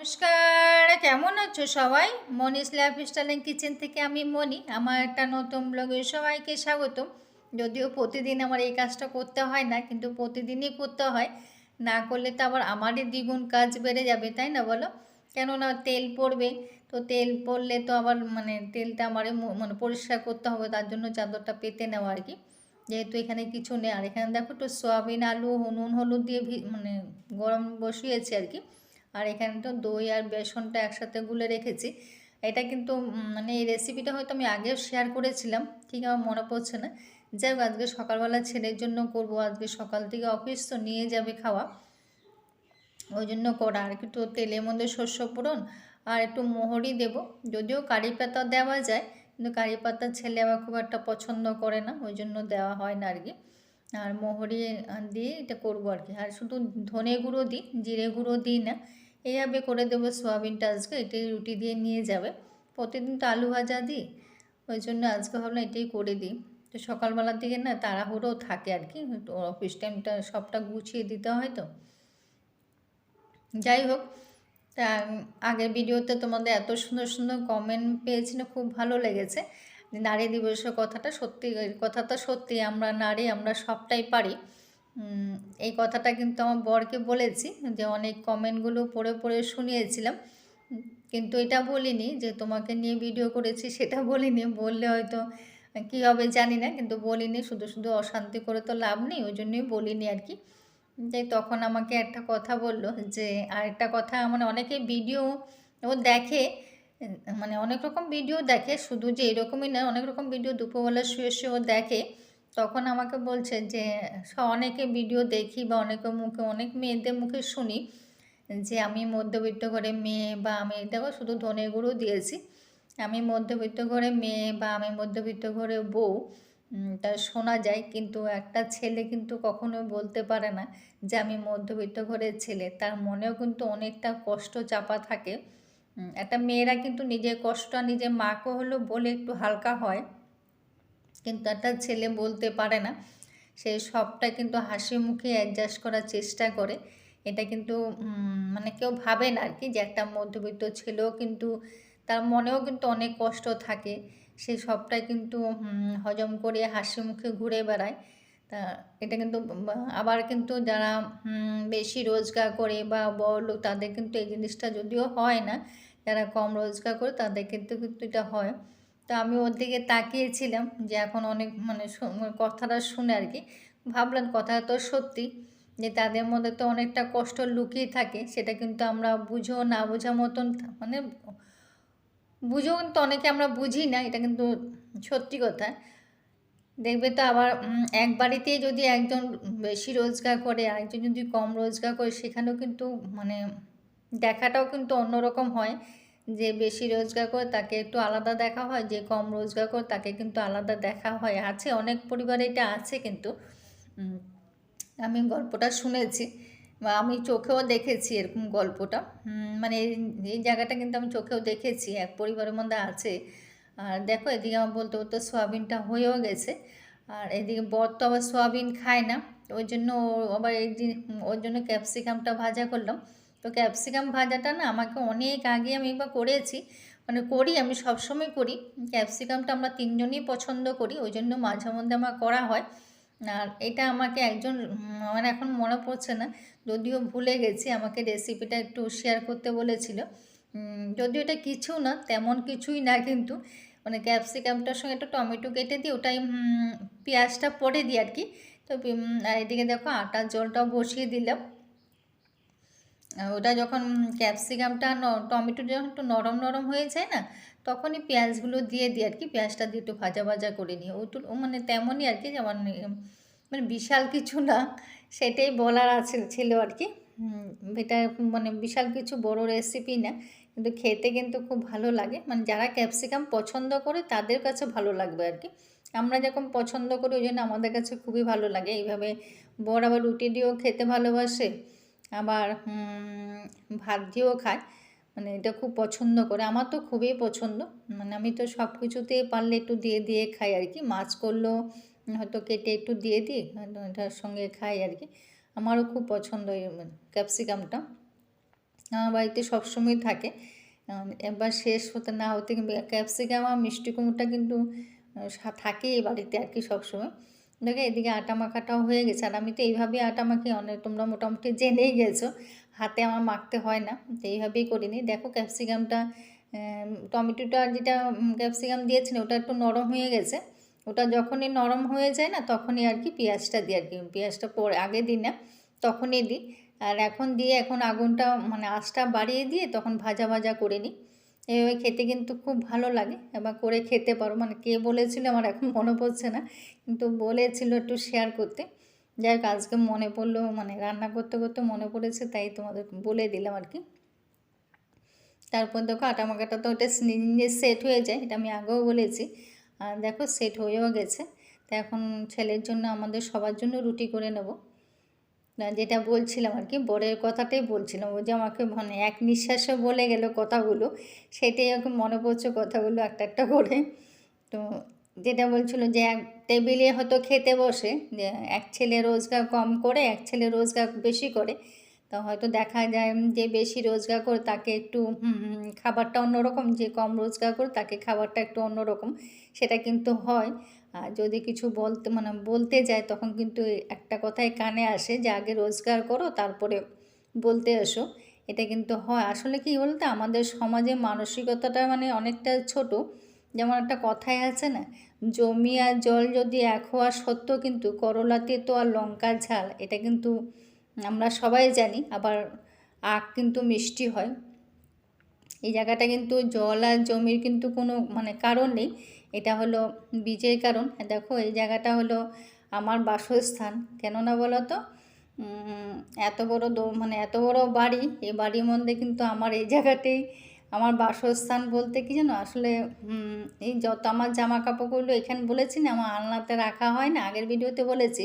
নমস্কার, কেমন আছো সবাই? মনিস লাইফ স্টাইলিং কিচেন থেকে আমি মনি। আমার একটা নতুন ব্লগে সবাইকে স্বাগতম। যদিও প্রতিদিন আমার এই কাজটা করতে হয় না, কিন্তু প্রতিদিনই করতে হয়। না করলে তো আবার আমারই দ্বিগুণ কাজ বেড়ে যাবে, তাই না বলো? কেননা তেল পড়বে, তো তেল পড়লে তো আবার মানে তেলটা আমার মানে পরিষ্কার করতে হবে, তার জন্য চাদরটা পেতে নেওয়া আর কি। যেহেতু এখানে কিছু নেই, আর এখানে দেখো একটু সয়াবিন, আলু, নুন, হলুদ দিয়ে মানে গরম বসিয়েছি আর কি। আর এখানে তো দই আর বেসনটা একসাথে গুলে রেখেছি। এটা কিন্তু মানে এই রেসিপিটা হয়তো আমি আগেও শেয়ার করেছিলাম, ঠিক আমার মনে পড়ছে না। যাই হোক, আজকে সকালবেলা ছেলের জন্য করব। আজকে সকাল থেকে অফিস তো নিয়ে যাবে খাওয়া। ওই জন্য করা। আর একটু তেলের মধ্যে শস্য ফোড়ন আর একটু মোহরি দেব। যদিও কারি পাতা দেওয়া যায়, কিন্তু কারি পাতা ছেলে আবার খুব একটা পছন্দ করে না, ওই জন্য দেওয়া হয় না আর কি আর মোহরি দিয়ে এটা করব আর কি আর শুধু ধনে গুঁড়ো দিই, জিরে গুঁড়ো দিই না। এইভাবে করে দেবো সোয়াবিনটা আজকে, এটাই রুটি দিয়ে নিয়ে যাবে। প্রতিদিন তো আলু ভাজা দিই, ওই জন্য আজকে ভাবলাম এটাই করে দিই। তো সকালবেলার দিকে না তাড়াহুড়ো থাকে আর কি অফিস টাইমটা সবটা গুছিয়ে দিতে হয় তো। যাই হোক, তা, আগের ভিডিওতে তোমাদের এত সুন্দর সুন্দর কমেন্ট পেয়েছি না, খুব ভালো লেগেছে। নারী দিবসের কথাটা সত্যি কথাটা সত্যি, আমরা নারী, আমরা সবটাই পারি। এই কথাটা কিন্তু আমার বরকে বলেছি যে অনেক কমেন্টগুলো পড়ে পড়ে শুনিয়েছিলাম। কিন্তু এটা বলিনি যে তোমাকে নিয়ে ভিডিও করেছি সেটা বলিনি। বললে হয়তো কী হবে জানি না, কিন্তু বলিনি, শুধু শুধু অশান্তি করে তো লাভ নেই, ওই জন্যই বলিনি আর কি। যে তখন আমাকে একটা কথা বলল যে আর একটা কথা মানে অনেকে ভিডিও ও দেখে মানে অনেক রকম ভিডিও দেখে, শুধু যে এরকমই না, অনেক রকম ভিডিও দুপুরবেলা শুয়ে শুয়েও দেখে তখন আমাকে বলছে যে অনেকে ভিডিও দেখি বা অনেকের মুখে, অনেক মেয়েদের মুখে শুনি যে, আমি মধ্যবিত্ত ঘরে মেয়ে বা আমি, দেখো শুধু ধনের গুঁড়ো দিয়েছি। আমি মধ্যবিত্ত ঘরে মেয়ে বা আমি মধ্যবিত্ত ঘরে বউ তা শোনা যায় কিন্তু একটা ছেলে কিন্তু কখনোই বলতে পারে না যে, আমি মধ্যবিত্ত ঘরের ছেলে। তার মনেও কিন্তু অনেকটা কষ্ট চাপা থাকে। একটা মেয়েরা কিন্তু নিজের কষ্টটা নিজের মাকে হলেও বলে একটু হালকা হয়। কিন্তু একটা ছেলে বলতে পারে না। সে সবটা কিন্তু হাসি মুখে অ্যাডজাস্ট করার চেষ্টা করে। এটা কিন্তু মানে কেউ ভাবে না আর কি যে একটা মধ্যবিত্ত ছেলেও কিন্তু তার মনেও কিন্তু অনেক কষ্ট থাকে। সে সবটাই কিন্তু হজম করে হাসি মুখে ঘুরে বেড়ায়। তা এটা কিন্তু, আবার কিন্তু যারা বেশি রোজগার করে বা বড়লোক তাদের কিন্তু এই জিনিসটা যদিও হয় না, যারা কম রোজগার করে তাদের কিন্তু কিন্তু এটা হয়। তা আমি ওর দিকে তাকিয়েছিলাম যে এখন অনেক মানে মানে কথাটা শুনে আর কি। ভাবলাম কথাটা তো সত্যি, যে তাদের মধ্যে তো অনেকটা কষ্ট লুকিয়ে থাকে, সেটা কিন্তু আমরা বুঝো না বোঝা মতন মানে বুঝেও কিন্তু অনেকে আমরা বুঝি না, এটা কিন্তু সত্যি কথা। দেখবে তো আবার এক বাড়িতেই যদি একজন বেশি রোজগার করে, আরেকজন যদি কম রোজগার করে, সেখানেও কিন্তু মানে দেখাটাও কিন্তু অন্যরকম হয়। যে বেশি রোজগার করে তাকে একটু আলাদা দেখা হয়, যে কম রোজগার করে তাকে কিন্তু আলাদা দেখা হয়। আছে, অনেক পরিবারে এটা আছে কিন্তু। আমি গল্পটা শুনেছি বা আমি চোখেও দেখেছি এরকম গল্পটা। মানে এই জায়গাটা কিন্তু আমি চোখেও দেখেছি, এক পরিবারের মধ্যে আছে। আর দেখো, এদিকে আমার বলতে বলতে সোয়াবিনটা হয়েও গেছে। আর এদিকে বর তো আবার সোয়াবিন খায় না। ওই জন্য আবার এই ওর জন্য ক্যাপসিকামটা ভাজা করলাম। তো ক্যাপসিকাম ভাজাটা না আমাকে অনেক আগে আমি একবার করেছি। মানে করি, আমি সবসময় করি। ক্যাপসিকামটা আমরা তিনজনই পছন্দ করি, ওই জন্য মাঝে মধ্যে আমার করা হয়। আর এটা আমাকে একজন আমার এখন মনে পড়ছে না, যদিও ভুলে গেছি, আমাকে রেসিপিটা একটু শেয়ার করতে বলেছিল। যদিও এটা কিছু না, তেমন কিছুই না কিন্তু মানে ক্যাপসিকামটার সঙ্গে একটু টমেটো কেটে দিই ওটাই পেঁয়াজটা পরে দিই আর কি। তো এদিকে দেখো আটার জলটাও বসিয়ে দিলাম। ওটা যখন ক্যাপসিকামটা টমেটো যখন একটু নরম নরম হয়ে যায় না, তখনই পেঁয়াজগুলো দিয়ে দিই আর কি, পেঁয়াজটা দিয়ে একটু ভাজা ভাজা করে নিই। ও তো মানে তেমনই আর কি, যেমন মানে বিশাল কিছু না, সেটাই বলার আছে, ছিল আর কি। এটা মানে বিশাল কিছু বড় রেসিপি না, কিন্তু খেতে কিন্তু খুব ভালো লাগে। মানে যারা ক্যাপসিকাম পছন্দ করে, তাদের কাছে ভালো লাগবে আর কি। আমরা যখন পছন্দ করি, ওই জন্য আমাদের কাছে খুবই ভালো লাগে। এইভাবে বর আবার রুটি দিয়েও খেতে ভালোবাসে। আবার ভাত দিয়েও খায়। মানে এটা খুব পছন্দ করে। আমার তো খুবই পছন্দ। মানে আমি তো সব কিছুতে পারলে একটু দিয়ে দিয়ে খাই আর কি। মাছ করলেও হয়তো কেটে একটু দিয়ে দিই এটার সঙ্গে খাই আর কি। আমারও খুব পছন্দ ক্যাপসিকামটা। আমার বাড়িতে সবসময় থাকে। একবার শেষ হতে না হতে কিন্তু ক্যাপসিকাম আর মিষ্টি কুমড়োটা কিন্তু আহ, সা- থাকে এই বাড়িতে আর কি সবসময়। দেখে এদিকে আটা মাখাটাও হয়ে গেছে। আর আমি তো এইভাবেই আটা মাখি অনেক, তোমরা মোটামুটি জেনেই গেছো, হাতে আমার মাখতে হয় না, তো এইভাবেই করিনি। দেখো ক্যাপসিকামটা টমেটোটা যেটা ক্যাপসিকাম দিয়েছিল ওটা একটু নরম হয়ে গেছে। ওটা যখনই নরম হয়ে যায় না, তখনই আর কি পেঁয়াজটা দিই আর কি। পেঁয়াজটা পরে, আগে দিই না, তখনই দিই। আর এখন দিয়ে, এখন আগুনটা মানে আঁচটা বাড়িয়ে দিয়ে তখন ভাজা ভাজা করে নিই। এভাবে খেতে কিন্তু খুব ভালো লাগে। এবার করে খেতে পারো। মানে কে বলেছিল আমার এখন মনে পড়ছে না। কিন্তু বলেছিল একটু শেয়ার করতে। যাই হোক, আজকে মনে পড়ল মানে রান্না করতে করতে মনে পড়েছে, তাই তোমাদের বলে দিলাম আর কি। তারপর দেখো আটা মাখাটা তো ওটা নিজে সেট হয়ে যায়, এটা আমি আগেও বলেছি। আর দেখো সেট হয়েও গেছে। তো এখন ছেলের জন্য, আমাদের সবার জন্য রুটি করে নেব। না, যেটা বলছিলাম আর কি, বরের কথাটাই বলছিলাম। ও যে আমাকে মানে এক নিঃশ্বাসে বলে গেল কথাগুলো, সেটাই ওকে মনে পড়ছে কথাগুলো একটা একটা করে। তো যেটা বলছিল যে এক টেবিলে হয়তো খেতে বসে, যে এক ছেলে রোজগার কম করে, এক ছেলে রোজগার বেশি করে, তো হয়তো দেখা যায় যে বেশি রোজগার করে তাকে একটু খাবারটা অন্যরকম, যে কম রোজগার করে তাকে খাবারটা একটু অন্যরকম, সেটা কিন্তু হয়। যদি কিছু বলতে মানে বলতে যায়, তখন কিন্তু একটা কথাই কানে আসে যে, আগে রোজগার করো, তারপরে বলতে এসো। এটা কিন্তু হয়। আসলে কি বলতে, আমাদের সমাজে মানসিকতাটা মানে অনেকটা ছোট। যেমন একটা কথাই আছে না, জমি আর জল যদি এক হওয়া সত্ত্বেও কিন্তু করলাতে তো আর লঙ্কার ঝাল। এটা কিন্তু আমরা সবাই জানি, আবার আখ কিন্তু মিষ্টি হয়। এই জায়গাটা কিন্তু জল আর জমির কিন্তু কোনো মানে কারণ নেই। এটা হলো বীজের কারণ। দেখো, এই জায়গাটা হলো আমার বাসস্থান। কেননা বলো তো এত বড় মানে এত বড় বাড়ি এই বাড়ির মধ্যে কিন্তু আমার এই জায়গাতেই আমার বাসস্থান বলতে কি জানো? আসলে এই যত আমার জামা কাপড়গুলো এখানে বলেছি না, আমার আলনাতে রাখা হয় না, আগের ভিডিওতে বলেছি,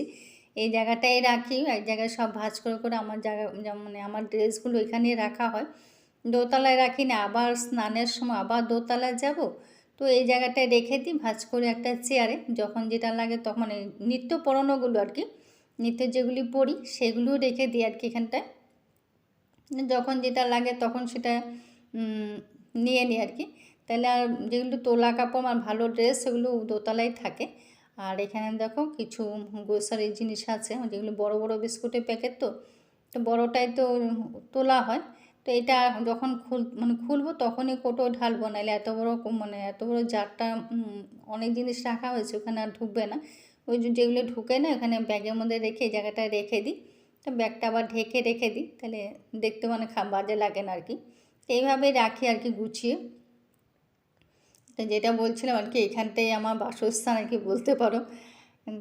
এই জায়গাটাই রাখি, এক জায়গায় সব ভাঁজ করে করে আমার জায়গা মানে আমার ড্রেসগুলো এখানেই রাখা হয়। দোতলায় রাখি না, আবার স্নানের সময় আবার দোতলায় যাব তো এই জায়গাটায় রেখে দিই ভাঁজ করে একটা চেয়ারে যখন যেটা লাগে তখন এই নিত্য পরনোগুলো আর কি নিত্য যেগুলি পড়ি সেগুলো রেখে দিই আর কি এখানটায়। যখন যেটা লাগে তখন সেটা নিয়ে নিই আর কি। তাহলে আর যেগুলো তোলা কাপড় আর ভালো ড্রেস সেগুলো দোতলায় থাকে। আর এখানে দেখো কিছু গ্রোসারি জিনিস আছে, যেগুলো বড় বড় বিস্কুটের প্যাকেট তো। তো বড়টাই তো তোলা হয়। তো এটা যখন খুল মানে খুলবো তখনই কোটো ঢালবো নাহলে এত বড় মানে এত বড় জারটা অনেক জিনিস রাখা হয়েছে, ওখানে আর ঢুকবে না। ওই যেগুলো ঢুকে না, ওখানে ব্যাগের মধ্যে রেখে, এই জায়গাটায় রেখে দিই। তো ব্যাগটা আবার ঢেকে রেখে দিই, তাহলে দেখতে মানে বাজে লাগে না আর কি তো এইভাবেই রাখি আর কি গুছিয়ে। তো যেটা বলছিলাম আর কি এখানটাই আমার বাসস্থান আর কি বলতে পারো।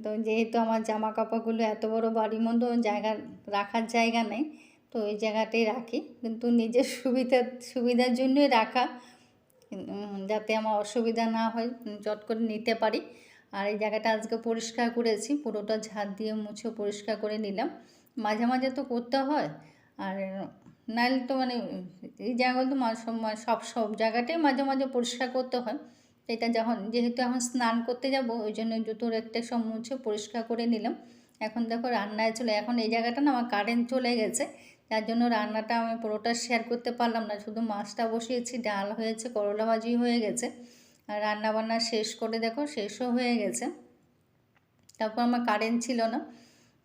তো যেহেতু আমার জামা কাপড়গুলো এত বড় বাড়ির মধ্যে জায়গা, রাখার জায়গা নেই তো ওই জায়গাতেই রাখি। কিন্তু নিজের সুবিধা, সুবিধার জন্যই রাখা। যাতে আমার অসুবিধা না হয় চট করে নিতে পারি। আর এই জায়গাটা আজকে পরিষ্কার করেছি, পুরোটা ঝাড় দিয়ে মুছে পরিষ্কার করে নিলাম। মাঝে মাঝে তো করতে হয়। আর নাহলে তো মানে এই জায়গাগুলো তো সব সব জায়গাটাই মাঝে মাঝে পরিষ্কার করতে হয়। এটা যখন, যেহেতু এখন স্নান করতে যাব, ওই জন্য জুতোর একটা সব মুছে পরিষ্কার করে নিলাম। এখন দেখো রান্নায় চলে, এখন এই জায়গাটা না আমার কারেন্ট চলে গেছে। যার জন্য রান্নাটা আমি পুরোটা শেয়ার করতে পারলাম না। শুধু মাছটা বসিয়েছি, ডাল হয়েছে, করলা ভাজি হয়ে গেছে। আর রান্না বান্না শেষ করে দেখো, শেষও হয়ে গেছে। তারপর আমার কারেন্ট ছিল না।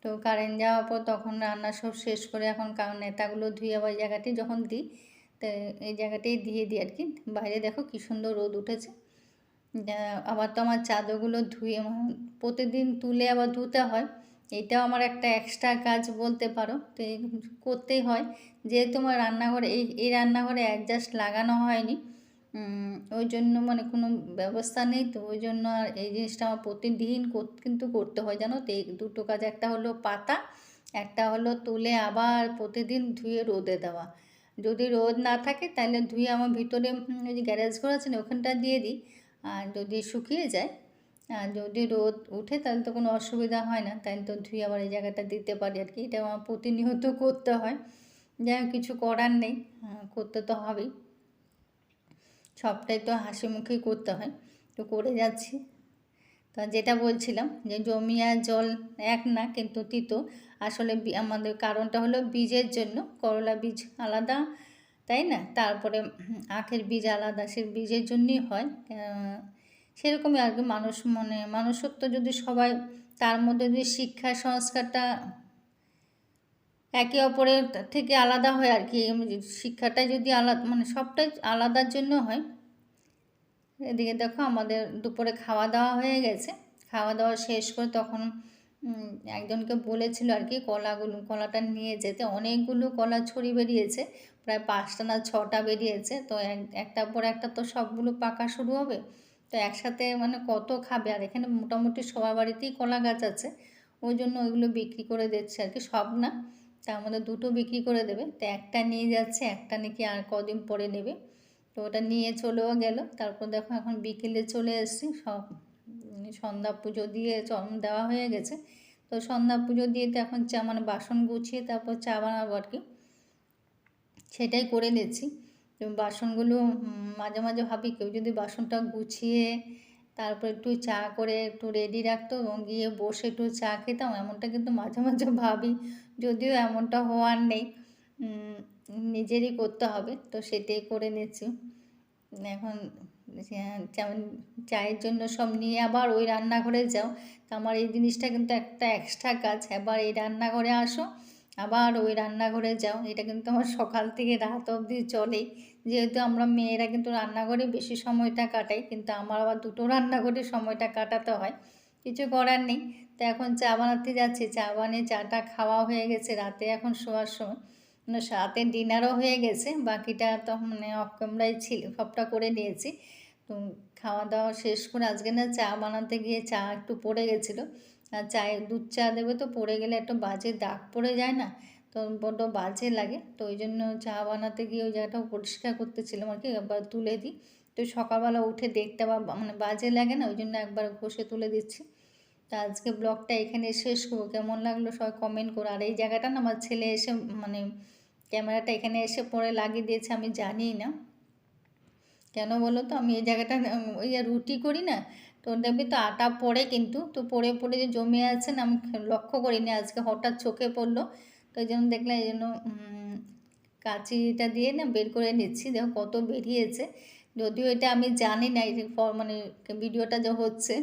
তো কারেন্ট যাওয়ার পর তখন রান্না সব শেষ করে এখন নেতাগুলো ধুয়ে আবার জায়গাতেই যখন দিই, তো এই জায়গাতেই দিয়ে দিই আর কি বাইরে দেখো কী সুন্দর রোদ উঠেছে। আবার তো আমার চাদরগুলো ধুয়ে, প্রতিদিন তুলে আবার ধুতে হয়। এটাও আমার একটা এক্সট্রা কাজ বলতে পারো। তো করতেই হয়। যেহেতু আমার রান্নাঘরে, এই এই রান্নাঘরে অ্যাডজাস্ট লাগানো হয়নি ওই জন্য মানে কোনো ব্যবস্থা নেই। তো ওই জন্য আর এই জিনিসটা আমার প্রতিদিন কিন্তু করতে হয়। জানো তো, এই দুটো কাজ, একটা হলো পাতা, একটা হলো তুলে আবার প্রতিদিন ধুয়ে রোদে দেওয়া। যদি রোদ না থাকে, তাহলে ধুয়ে আমার ভিতরে ওই যে গ্যারেজ ঘর আছে না, ওখানটা দিয়ে দিই। আর যদি শুকিয়ে যায় আর যদি রোদ উঠে তাহলে তো কোনো অসুবিধা হয় না। তাহলে তো ধুয়ে আবার এই জায়গাটা দিতে পারি আর কি। এটা আমার প্রতিনিয়ত করতে হয়। যাই কিছু করার নেই। করতে তো হবেই। সবটাই তো হাসি মুখেই করতে হয়। তো করে যাচ্ছি। তো যেটা বলছিলাম যে জমি আর জল এক না, কিন্তু তিতো। আসলে আমাদের কারণটা হলো বীজের জন্য। করলা বীজ আলাদা, তাই না? তারপরে আখের বীজ আলাদা। সে বীজের জন্যই হয়। সেরকমই আর কি মানুষ মানে মানুষত্ব যদি সবাই তার মধ্যে যদি শিক্ষা, সংস্কারটা একে অপরের থেকে আলাদা হয় আর কি শিক্ষাটা যদি আলাদা মানে সবটাই আলাদার জন্য হয়। এদিকে দেখো আমাদের দুপুরে খাওয়া দাওয়া হয়ে গেছে। খাওয়া দাওয়া শেষ করে তখন একজনকে বলেছিল আর কি কলাগুলো, কলাটা নিয়ে যেতে। অনেকগুলো কলা ছড়ি বেরিয়েছে, প্রায় পাঁচটা না ছটা বেরিয়েছে। তো এক- একটার পর একটা তো সবগুলো পাকা শুরু হবে। তো একসাথে মানে কত খাবে? আর এখানে মোটামুটি সবার বাড়িতেই কলা গাছ আছে। ওই জন্য ওইগুলো বিক্রি করে দিচ্ছে আর কি। সব না, তার মধ্যে দুটো বিক্রি করে দেবে। তো একটা নিয়ে যাচ্ছে, একটা নাকি আর কদিন পরে নেবে। তো ওটা নিয়ে চলেও গেল। তারপর দেখো এখন বিকেলে চলে এসেছি। সব সন্ধ্যা পুজো দিয়ে চরম দেওয়া হয়ে গেছে। তো সন্ধ্যা পুজো দিয়ে তো এখন চা মানে বাসন গুছিয়ে তারপর চা বানাবো আর কি। সেটাই করে নিচ্ছি। তো বাসনগুলো মাঝে মাঝে ভাবি কেউ যদি বাসনটা গুছিয়ে তারপর একটু চা করে একটু রেডি রাখতো এবং গিয়ে বসে একটু চা খেতাম, এমনটা কিন্তু মাঝে মাঝে ভাবি। যদিও এমনটা হওয়ার নেই নিজেরই করতে হবে, তো সেটাই করে নিচ্ছি। এখন যেমন চায়ের জন্য সব নিয়ে আবার ওই রান্নাঘরে যাও, তো আমার এই জিনিসটা কিন্তু একটা এক্সট্রা কাজ। এবার এই রান্নাঘরে আসো আবার ওই রান্নাঘরে যাও। এটা কিন্তু আমার সকাল থেকে রাত অবধি চলেই যেহেতু আমরা মেয়েরা কিন্তু রান্নাঘরে বেশি সময়টা কাটাই, কিন্তু আমার আবার দুটো রান্নাঘরে সময়টা কাটাতে হয়। কিছু করার নেই। তো এখন চা বানাতে যাচ্ছি। চা বানিয়ে চাটা খাওয়া হয়ে গেছে। রাতে এখন শোয়ার সময়। মানে রাতে ডিনারও হয়ে গেছে। বাকিটা তো মানে অফ ক্যামেরায় ছিল। সবটা করে নিয়েছি। তো খাওয়া দাওয়া শেষ করে আজকে না চা বানাতে গিয়ে চা একটু পড়ে গেছিল। চায়ে দুধ চা দেবে তো পড়ে গেলে একটা বাজে দাগ পড়ে যায় না? তো বড্ড বাজে লাগে। তো ওই জন্য চা বানাতে গিয়ে ওই জায়গাটাও পরিষ্কার করতেছিলাম আর কি, একবার তুলে দিই। তো সকালবেলা উঠে দেখতে বা মানে বাজে লাগে না? ওই জন্য একবার ঘষে তুলে দিচ্ছি। তা আজকে ব্লগটা এখানে শেষ করব। কেমন লাগল সবাই কমেন্ট করো। আর এই জায়গাটা না আমার ছেলে এসে মানে ক্যামেরাটা এখানে এসে পরে লাগিয়ে দিয়েছে, আমি জানি না। কেন বলো তো? আমি এই জায়গাটা, ওই আর রুটি করি না? তো দেখবি তো আটা পড়ে কিন্তু, তো পড়ে পড়ে যে জমে আছে না, আমি লক্ষ্য করিনি, আজকে হঠাৎ চোখে পড়ল। তো এই জন্য দেখলাম, এই জন্য কাঁচিটা দিয়ে না বের করে নিচ্ছি, দেখো কত বেরিয়েছে। যদিও এটা আমি জানি না, এই মানে ভিডিওটা যে হচ্ছে।